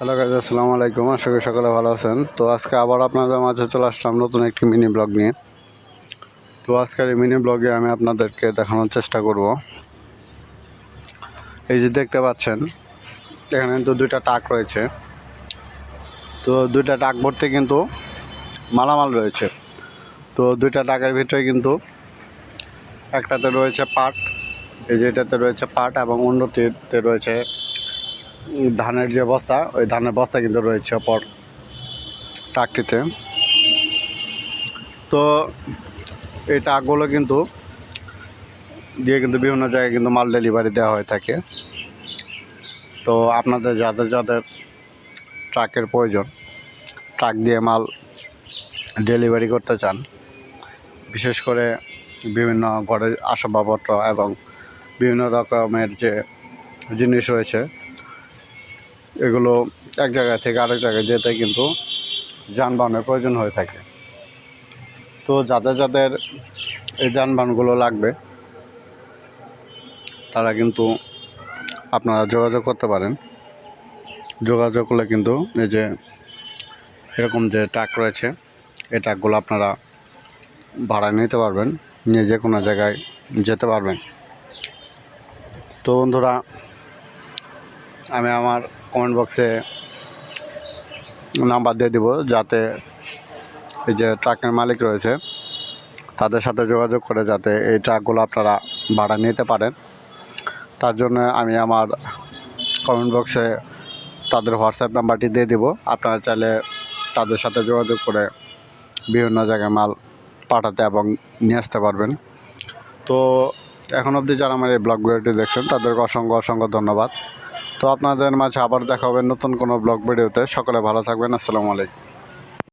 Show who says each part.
Speaker 1: Hello guys আসসালামু আলাইকুম। আশা করি সকলে ভালো আছেন। তো আজকে আবার আপনাদের মাঝে চলে আসলাম নতুন একটি মিনি ব্লগ নিয়ে। তো আজকের এই মিনি ব্লগে আমি আপনাদেরকে দেখানোর চেষ্টা করব। এই যে দেখতে পাচ্ছেন, এখানে কিন্তু দুইটা টাক রয়েছে। তো দুইটা টাক ভর্তি কিন্তু মালামাল রয়েছে। তো দুইটা টাকের ভিতরে কিন্তু একটাতে রয়েছে পাট, এই যে এটাতে রয়েছে পাট এবং অন্যটিতে রয়েছে ধানের যে বস্তা, ওই ধানের বস্তা কিন্তু রয়েছে অপর ট্রাকটিতে তো এই ট্রাকগুলো কিন্তু দিয়ে কিন্তু বিভিন্ন জায়গায় কিন্তু মাল ডেলিভারি দেওয়া হয়ে থাকে। তো আপনাদের যাদের যাদের ট্রাকের প্রয়োজন, ট্রাক দিয়ে মাল ডেলিভারি করতে চান, বিশেষ করে বিভিন্ন ঘরের আসবাবপত্র এবং বিভিন্ন রকমের যে জিনিস রয়েছে এগুলো এক জায়গা থেকে আরেক জায়গায় যেতে কিন্তু যানবাহনের প্রয়োজন হয়ে থাকে। তো যাদের যাদের এই যানবাহনগুলো লাগবে, তারা কিন্তু আপনারা যোগাযোগ করতে পারেন। যোগাযোগ করলে কিন্তু এই যে এরকম যে ট্রাক রয়েছে, এই ট্রাকগুলো আপনারা ভাড়া নিতে পারবেন, নিয়ে যে কোনো জায়গায় যেতে পারবেন। তো বন্ধুরা, আমি আমার কমেন্ট বক্সে নাম্বার দিয়ে দিব যাতে এই যে ট্রাকের মালিক রয়েছে, তাদের সাথে যোগাযোগ করে যাতে এই ট্রাকগুলো আপনারা ভাড়া নিতে পারেন। তার জন্য আমি আমার কমেন্ট বক্সে তাদের হোয়াটসঅ্যাপ নাম্বারটি দিয়ে দিব। আপনারা চাইলে তাদের সাথে যোগাযোগ করে বিভিন্ন জায়গায় মাল পাঠাতে এবং নিয়ে আসতে পারবেন। তো এখন অবধি যারা আমার এই ব্লগ ভিডিওটি দেখছেন, তাদেরকে অসংখ্য অসংখ্য ধন্যবাদ। তো আপনাদের মাঝে আবার দেখা হবে নতুন কোনো ব্লগ ভিডিওতে। সকলে ভালো থাকবেন। আসসালামু আলাইকুম।